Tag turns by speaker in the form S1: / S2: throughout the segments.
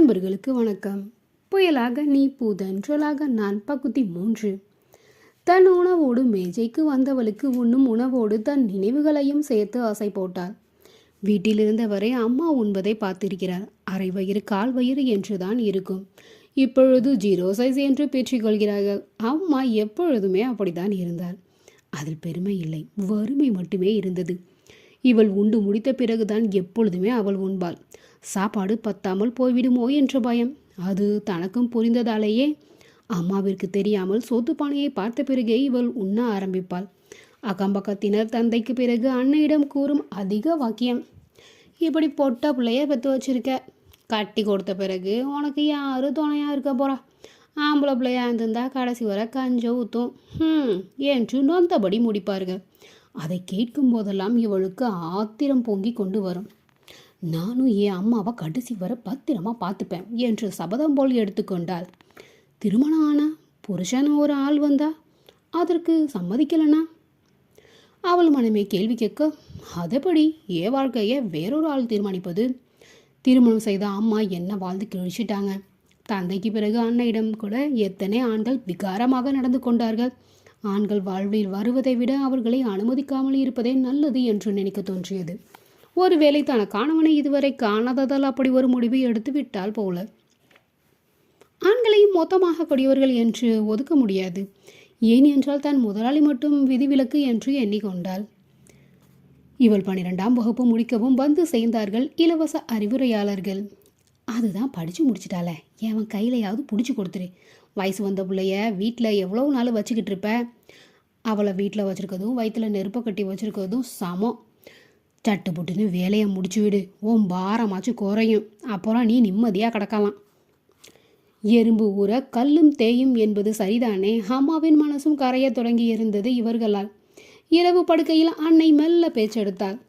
S1: நண்பர்களுக்கு வணக்கம். புயலாக நீ பூதன்றலாக நான் பகுதி மூன்று. தன் உணவோடு மேஜைக்கு வந்தவளுக்கு உண்ணும் உணவோடு தன் நினைவுகளையும் சேர்த்து ஆசை போட்டாள். வீட்டிலிருந்தவரை அம்மா உண்பதை பார்த்திருக்கிறார். அரை வயிறு கால் வயிறு என்றுதான் இருக்கும். இப்பொழுது ஜீரோ சைஸ் என்று பேற்றிக்கொள்கிறார்கள். அம்மா எப்பொழுதுமே அப்படித்தான் இருந்தார் அதில் பெருமை இல்லை. வறுமை மட்டுமே இருந்தது. இவள் உண்டு முடித்த பிறகுதான் எப்பொழுதுமே அவள் உண்பாள். சாப்பாடு பத்தாமல் போய்விடுமோ என்ற பயம். அது தனக்கும் புரிந்ததாலேயே. அம்மாவிற்கு தெரியாமல் சோத்துப்பானையை பார்த்த பிறகே இவள் உண்ண ஆரம்பிப்பாள். அக்கம்பக்கத்தினர் தந்தைக்கு பிறகு அன்னையிடம் கூறும் அதிக வாக்கியம். இப்படி பொட்ட பிள்ளைய பெற்று வச்சிருக்க. கட்டி கொடுத்த பிறகு உனக்கு யாரு துணையாக இருக்க போறா? ஆம்பளை பிள்ளையா இருந்திருந்தா கடைசி வர கஞ்ச ஊத்தும். என்று நொந்தபடி முடிப்பார்கள். அதை கேட்கும் போதெல்லாம் இவளுக்கு ஆத்திரம் பொங்கி கொண்டு வரும். நானும் என் அம்மாவை கடைசி வர பத்திரமா பார்த்துப்பேன் என்று சபதம் போல் எடுத்துக்கொண்டாள் திருமணம் ஆனா புருஷன் ஒரு ஆள் வந்தா அதற்கு சம்மதிக்கலனா? அவள் மனமே கேள்வி கேட்க அதபடி ஏ வாழ்க்கையை வேறொரு ஆள் தீர்மானிப்பது? திருமணம் செய்த அம்மா என்ன வாழ்ந்து கிழிச்சிட்டாங்க? தந்தைக்கு பிறகு அன்னையிடம் கூட எத்தனை ஆண்கள் விகாரமாக நடந்து கொண்டார்கள்? ஆண்கள் வாழ்வில் வருவதை விட அவர்களை அனுமதிக்காமல் இருப்பதே நல்லது என்று நினைக்க தோன்றியது. ஒருவேளை தன கணவனை இதுவரை காணாததால் அப்படி ஒரு முடிவை எடுத்து விட்டால் போல. ஆண்களையும் மொத்தமாக கொடியவர்கள் என்று ஒதுக்க முடியாது. ஏன் என்றால் தன் முதலாளி மட்டும் விதிவிலக்கு என்று எண்ணிக்கொண்டாள். இவள் பன்னிரெண்டாம் வகுப்பு முடிக்கவும் வந்து சேர்ந்தார்கள் இலவச அறிவுரையாளர்கள். அதுதான் படித்து முடிச்சிட்டாளே. என் கையிலையாவது பிடிச்சி கொடுத்துரு. வயசு வந்த பிள்ளைய வீட்டில் எவ்வளோ நாள் வச்சுக்கிட்டு இருப்ப? அவளை வீட்டில் வச்சுருக்கதும் வயிற்றில் நெருப்பை கட்டி வச்சுருக்கிறதும் சமம் சட்டு புட்டுன்னு வேலையை முடிச்சு விடு. ஓம் பாரமாச்சும் குறையும். அப்புறம் நீ நிம்மதியாக கிடக்கலாம். எறும்பு ஊற கல்லும் தேயும் என்பது சரிதானே? அம்மாவின் மனசும் கரைய தொடங்கி இருந்தது இவர்களால். இரவு படுக்கையில் அன்னை மெல்ல பேச்செடுத்தாள்.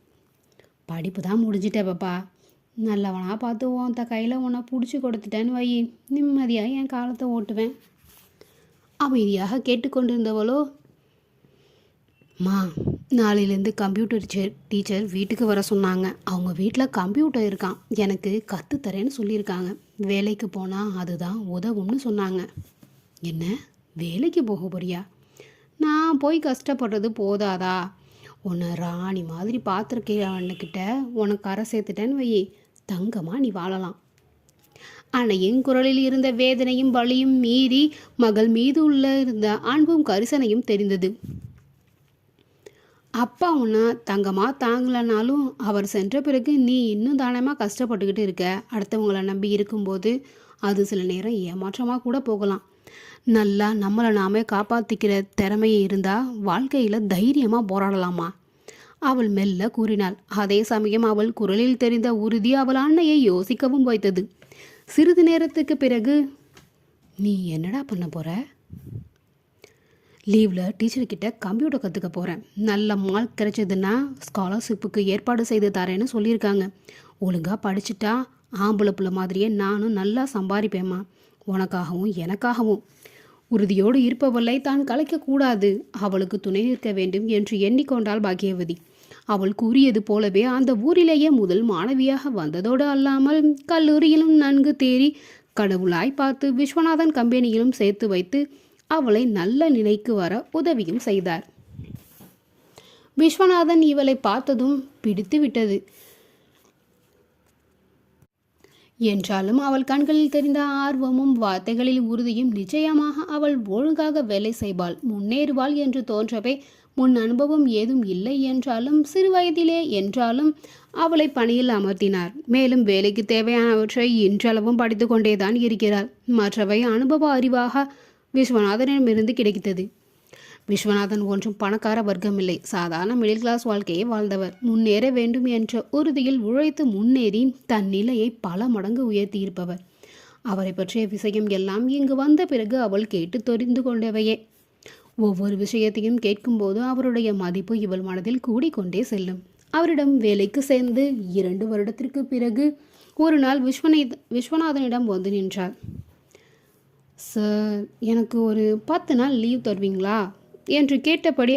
S1: படிப்பு தான் முடிஞ்சிட்டே பாப்பா. நல்லவனாக பார்த்து உன் கையில் உன்னை பிடிச்சி கொடுத்துட்டேன்னு வை. நிம்மதியாக என் காலத்தை ஓட்டுவேன். அமைதியாக கேட்டுக்கொண்டிருந்தவளோ மா நாளையிலேருந்து கம்ப்யூட்டர் டீச்சர் டீச்சர் வீட்டுக்கு வர சொன்னாங்க. அவங்க வீட்டில் கம்ப்யூட்டர் இருக்கான். எனக்கு கற்றுத்தரேன்னு சொல்லியிருக்காங்க. வேலைக்கு போனால் அதுதான் உதவும்னு சொன்னாங்க. என்ன? வேலைக்கு போக போறியா? நான் போய் கஷ்டப்படுறது போதாதா? உன்னை ராணி மாதிரி பார்த்துருக்கிட்ட உனக்கு கரை சேர்த்துட்டேன்னு வை. தங்கமாக நீ வாழலாம். அன்னையின் குரலில் இருந்த வேதனையும் வலியும் மீறி மகள் மீது உள்ள இருந்த அன்பும் கரிசனையும் தெரிந்தது. அப்பா உன்னை தங்கமாக தாங்கலைனாலும் அவர் சென்ற பிறகு நீ இன்னும் தானமாக கஷ்டப்பட்டுக்கிட்டு இருக்க. அடுத்தவங்களை நம்பி இருக்கும்போது அது சில நேரம் ஏமாற்றமாக கூட போகலாம். நல்லா நம்மளை நாமே காப்பாற்றிக்கிற திறமையை இருந்தால் வாழ்க்கையில் தைரியமாக போராடலாமா? அவள் மெல்ல கூறினாள். அதே சமயம் அவள் குரலில் தெரிந்த உறுதி அவள் அன்னையை யோசிக்கவும் வைத்தது. சிறிது நேரத்துக்கு பிறகு நீ என்னடா பண்ண போற? லீவில் டீச்சர்கிட்ட கம்ப்யூட்டர் கற்றுக்க போகிறேன் நல்ல மார்க் கிடைச்சதுன்னா ஸ்காலர்ஷிப்புக்கு ஏற்பாடு செய்து தரேன்னு சொல்லியிருக்காங்க. ஒழுங்காக படிச்சுட்டா ஆம்பளை பிள்ளை மாதிரியே நானும் நல்லா சம்பாதிப்பேம்மா உனக்காகவும் எனக்காகவும். உறுதியோடு இருப்பவளை தான் கலைக்கக்கூடாது அவளுக்கு துணை நிற்க வேண்டும் என்று எண்ணிக்கொண்டாள் பாக்கியவதி அவள் கூறியது போலவே அந்த ஊரிலேயே முதல் மாணவியாக வந்ததோடு அல்லாமல் கல்லூரியிலும் நன்கு தேறி கடவுளாய் பார்த்து விஸ்வநாதன் கம்பெனியிலும் சேர்த்து வைத்து அவளை நல்ல நிலைக்கு வர உதவியும் செய்தார். விஸ்வநாதன் இவளை பார்த்ததும் பிடித்து விட்டது. என்றாலும் அவள் கண்களில் தெரிந்த ஆர்வமும் வார்த்தைகளில் உறுதியும் நிச்சயமாக அவள் ஒழுங்காக வேலை செய்வாள் முன்னேறுவாள் என்று தோன்றவே முன் அனுபவம் ஏதும் இல்லை என்றாலும் சிறு வயதிலே என்றாலும் அவளை பணியில் அமர்த்தினார். மேலும் வேலைக்கு தேவையானவற்றை இன்றளவும் படித்து கொண்டேதான் இருக்கிறார். மற்றவை அனுபவ அறிவாக விஸ்வநாதனிடமிருந்து கிடைத்தது. விஸ்வநாதன் ஒன்றும் பணக்கார வர்க்கமில்லை சாதாரண மிடில் கிளாஸ் வாழ்க்கையை வாழ்ந்தவர். முன்னேற வேண்டும் என்ற உறுதியில் உழைத்து முன்னேறி தன் நிலையை பல மடங்கு உயர்த்தியிருப்பவர். அவரை பற்றிய விஷயம் எல்லாம் இங்கு வந்த பிறகு அவள் கேட்டு தெரிந்து கொண்டவையே. ஒவ்வொரு விஷயத்தையும் கேட்கும்போது அவருடைய மதிப்பு இவள் மனதில் கூடிக்கொண்டே செல்லும். அவரிடம் வேலைக்கு சேர்ந்து இரண்டு வருடத்திற்கு பிறகு ஒரு நாள் விஸ்வனை விஸ்வநாதனிடம் வந்து நின்றார். சார் எனக்கு ஒரு பத்து நாள் லீவ் தருவீங்களா? என்று கேட்டபடி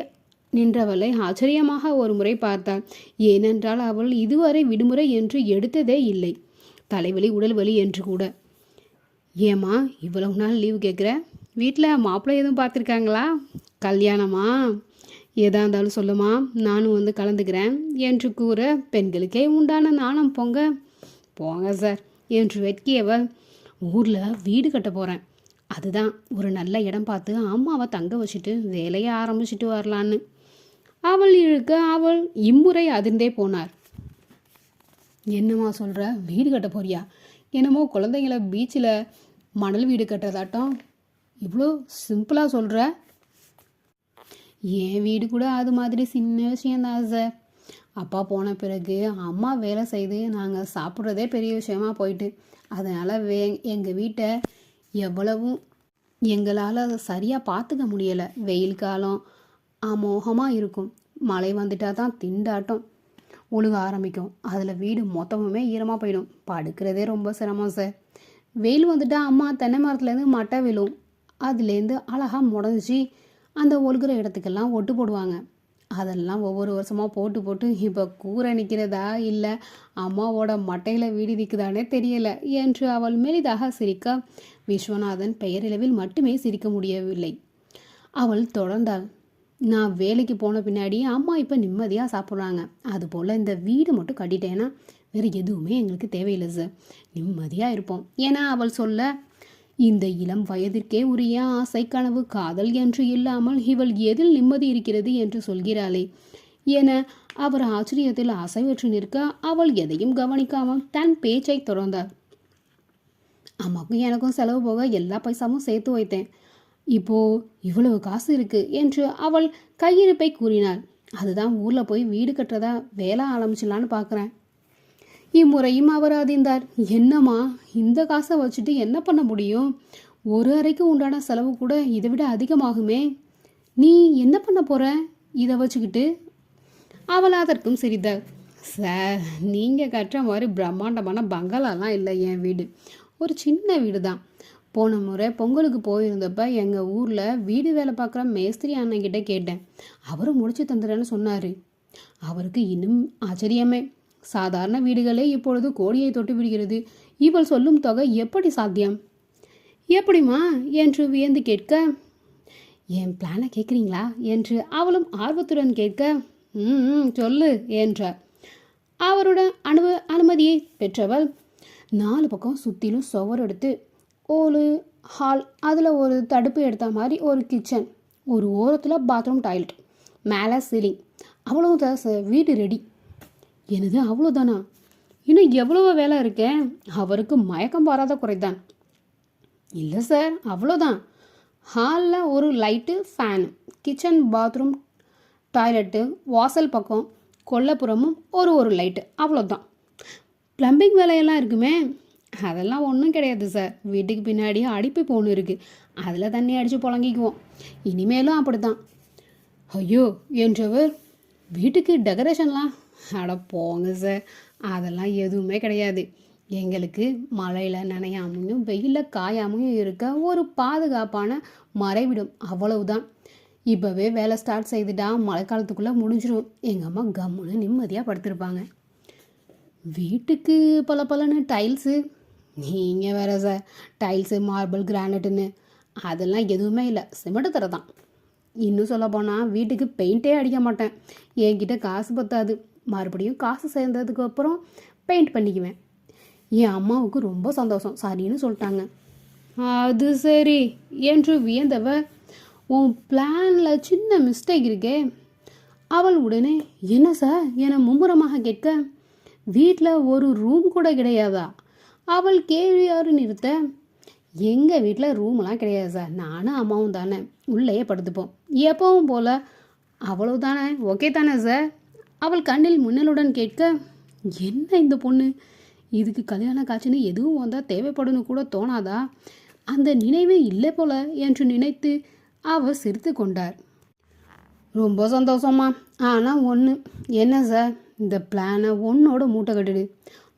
S1: நின்றவளை ஆச்சரியமாக ஒரு முறை பார்த்தாள். ஏனென்றால் அவள் இதுவரை விடுமுறை என்று எடுத்ததே இல்லை. தலைவலி உடல் வலி என்று கூட. ஏம்மா இவ்வளவு நாள் லீவு கேட்குற? வீட்டில் மாப்பிள்ளை எதுவும் பார்த்துருக்காங்களா? கல்யாணமா? எதாக இருந்தாலும் சொல்லுமா நானும் வந்து கலந்துக்கிறேன் என்று கூற பெண்களுக்கே உண்டான நாணம் பொங்க போங்க சார் என்று வெட்கியவள் ஊரில் வீடு கட்ட போகிறேன் அதுதான் ஒரு நல்ல இடம் பார்த்து அம்மாவை தங்க வச்சுட்டு வேலையை ஆரம்பிச்சிட்டு வரலான்னு. அவள் இழுக்க அவள் இம்முறை அதிர்ந்தே போனார் என்னம்மா சொல்கிற வீடு கட்ட போறியா? என்னமோ குழந்தைங்கள பீச்சில் மணல் வீடு கட்டுறதாட்டம். இவ்வளோ சிம்பிளாக சொல்கிற என் வீடு கூட அது மாதிரி சின்ன விஷயந்தான் சார் அப்பா போன பிறகு அம்மா வேலை செய்து நாங்கள் சாப்பிட்றதே பெரிய விஷயமா போயிட்டு. அதனால் வே எங்கள் வீட்டை எவ்வளவும் எங்களால் அதை சரியாக பார்த்துக்க முடியலை. வெயில் காலம் அமோகமாக இருக்கும். மழை வந்துட்டா தான் திண்டாட்டம். ஒழுக ஆரம்பிக்கும். அதில் வீடு மொத்தமுமே ஈரமாக போயிடும். படுக்கிறதே ரொம்ப சிரமம் சார் வெயில் வந்துட்டா அம்மா தென்னை மரத்துலேருந்து மட்டை விழும். அதுலேருந்து அழகாக முடஞ்சி அந்த ஒழுகிற இடத்துக்கெல்லாம் ஒட்டு போடுவாங்க. அதெல்லாம் ஒவ்வொரு வருஷமாக போட்டு போட்டு இப்போ கூரை நிற்கிறதா இல்லை அம்மாவோட மட்டையில் வீடு நிற்குதானே தெரியல என்று அவள் மெலிதாக சிரிக்க விஸ்வநாதன் பெயரளவில் மட்டுமே சிரிக்க முடியவில்லை. அவள் தொடர்ந்தாள். நான் வேலைக்கு போன பின்னாடி அம்மா இப்போ நிம்மதியாக சாப்பிட்றாங்க. அதுபோல் இந்த வீடு மட்டும் கட்டிட்டேன்னா வேறு எதுவுமே எங்களுக்கு தேவையில்லை சார் நிம்மதியாக இருப்போம். ஏன்னா அவள் சொல்ல இந்த இளம் வயதிற்கே உரிய ஆசை கனவு காதல் என்று இல்லாமல் இவள் எதில் நிம்மதி இருக்கிறது என்று சொல்கிறாளே என அவர் ஆச்சரியத்தில் அசைவற்று நிற்க அவள் எதையும் கவனிக்காமல் தன் பேச்சை தொடர்ந்தார் அம்மாவுக்கும் எனக்கும் செலவு போக எல்லா பைசாவும் சேர்த்து வைத்தேன். இப்போ இவ்வளவு காசு இருக்கு என்று அவள் கையிருப்பை கூறினாள். அதுதான் ஊர்ல போய் வீடு கட்டுறதா வேலை ஆரம்பிச்சிடலான்னு பார்க்குறேன் இம்முறையும் அவர் அதிர்ந்தார் என்னம்மா இந்த காசை வச்சுட்டு என்ன பண்ண முடியும்? ஒரு அறைக்கு உண்டான செலவு கூட இதை விட அதிகமாகுமே. நீ என்ன பண்ண போற? இதை வச்சுக்கிட்டு. அவள் அதற்கும் சிரித்தார் சார் நீங்கள் கட்டுற மாதிரி பிரம்மாண்டமான பங்களாலாம் இல்லை என் வீடு. ஒரு சின்ன வீடு தான் போன முறை பொங்கலுக்கு போயிருந்தப்ப எங்கள் ஊரில் வீடு வேலை பார்க்குற மேஸ்திரி அண்ணன் கிட்டே கேட்டேன். அவரும் முடிச்சு தந்துடுறேன்னு சொன்னார். அவருக்கு இன்னும் ஆச்சரியமே. சாதாரண வீடுகளே இப்பொழுது கோடியை தொட்டு விடுகிறது. இவள் சொல்லும் தொகை எப்படி சாத்தியம்? எப்படிம்மா? என்று வியந்து கேட்க என் பிளானை கேட்குறீங்களா? என்று அவளும் ஆர்வத்துடன் கேட்க ம் சொல்லு என்றார். அவருடன் அனுப அனுமதியை பெற்றவள் நாலு பக்கம் சுற்றிலும் சுவர் எடுத்து ஒரு ஹால் அதில் ஒரு தடுப்பு எடுத்த மாதிரி ஒரு கிச்சன் ஒரு ஓரத்தில் பாத்ரூம் டாய்லெட் மேலே சீலிங் அவ்வளோ வீடு ரெடி எனது அவ்வளோதானா இன்னும் எவ்வளவோ வேலை இருக்கேன் அவருக்கு மயக்கம் வராத குறைதான். இல்லை சார் அவ்வளோதான் ஹாலில் ஒரு light fan kitchen bathroom toilet வாசல் பக்கம் கொல்லப்புறமும் ஒரு ஒரு லைட்டு அவ்வளோதான் ப்ளம்பிங் வேலையெல்லாம் இருக்குமே அதெல்லாம் ஒன்றும் கிடையாது சார். வீட்டுக்கு பின்னாடியே அடிப்பு போன்னு இருக்குது அதில் தண்ணி அடித்து புழங்கிக்குவோம். இனிமேலும் அப்படித்தான். ஐயோ என்றவர் வீட்டுக்கு டெக்கரேஷன்லாம் அட போங்க சார். அதெல்லாம் எதுவுமே கிடையாது. எங்களுக்கு மழையில் நனையாமையும் வெயிலில் காயாமையும் இருக்க ஒரு பாதுகாப்பான மறைவிடும் அவ்வளவுதான். இப்போவே வேலை ஸ்டார்ட் செய்துட்டா மழைக்காலத்துக்குள்ளே முடிஞ்சிடும் எங்கள் அம்மா கம்முன்னு நிம்மதியாக படுத்திருப்பாங்க. வீட்டுக்கு பல பலன்னு டைல்ஸு நீங்கள் வேற சார். டைல்ஸு மார்பிள் கிரானைட்டுன்னு அதெல்லாம் எதுவுமே இல்லை. சிமெண்ட் தர தான் இன்னும் சொல்ல போனால் வீட்டுக்கு பெயிண்டே அடிக்க மாட்டேன். என்கிட்ட காசு பத்தாது. மறுபடியும் காசு சேர்ந்ததுக்கு அப்புறம் பெயிண்ட் பண்ணிக்குவேன். என் அம்மாவுக்கு ரொம்ப சந்தோஷம். சரின்னு சொல்லிட்டாங்க. அது சரி என்று வியந்தவ உன் பிளானில் சின்ன மிஸ்டேக் இருக்கே. அவள் உடனே என்ன சார் என மும்முரமாக கேட்க வீட்டில் ஒரு ரூம் கூட கிடையாதா? அவள் கேள்வியாறு நிறுத்த எங்கள் வீட்டில் ரூம்லாம் கிடையாது சார் நானும் அம்மாவும் தானே. உள்ளேயே படுத்துப்போம். எப்பவும் போல் அவ்வளோ தானே ஓகே தானே சார் அவள் கண்ணில் மின்னலுடன் கேட்க என்ன இந்த பொண்ணு? இதுக்கு கல்யாண காட்சின்னு எதுவும் வந்தால் தேவைப்படுன்னு கூட தோணாதா? அந்த நினைவே இல்லை போல என்று நினைத்து அவர் சிரித்து கொண்டார். ரொம்ப சந்தோஷமா ஆனால் ஒன்று என்ன சார்? இந்த பிளானை ஒன்னோட மூட்டை கட்டிடு.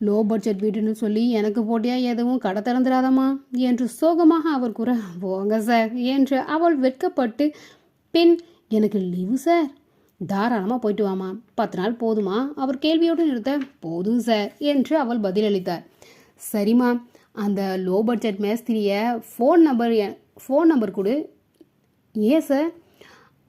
S1: லோ பட்ஜெட் வீடுன்னு சொல்லி எனக்கு போட்டியாக எதுவும் கடை திறந்துடாதம்மா என்று சோகமாக அவர் கூற போங்க சார் என்று அவள் வெட்கப்பட்டு பின் எனக்கு லீவு சார். தாராளமாக போயிட்டு வாமா. பத்து நாள் போதுமா? அவர் கேள்வியோடு நிறுத்த போதும் சார் என்று அவள் பதிலளித்தார். சரிம்மா அந்த லோ பட்ஜெட் மேஸ்திரியை ஃபோன் நம்பர் ஃபோன் நம்பர் கொடு. ஏன் சார்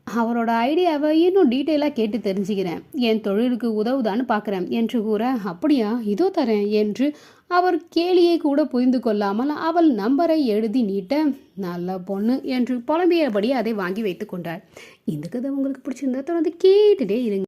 S1: அவரோட ஐடியாவை இன்னும் டீட்டெயிலாக கேட்டு தெரிஞ்சுக்கிறேன். என் தொழிலுக்கு உதவுதான்னு பார்க்குறேன் என்று கூற அப்படியா? இதோ தரேன் என்று அவர் கேலியை கூட புரிந்து கொள்ளாமல் அவள் நம்பரை எழுதி நீட்ட நல்ல பொண்ணு என்று புலம்பியபடி அதை வாங்கி வைத்து கொண்டார். இந்த கதை உங்களுக்கு பிடிச்சிருந்தா தொடர்ந்து கேட்டுட்டே இருங்க.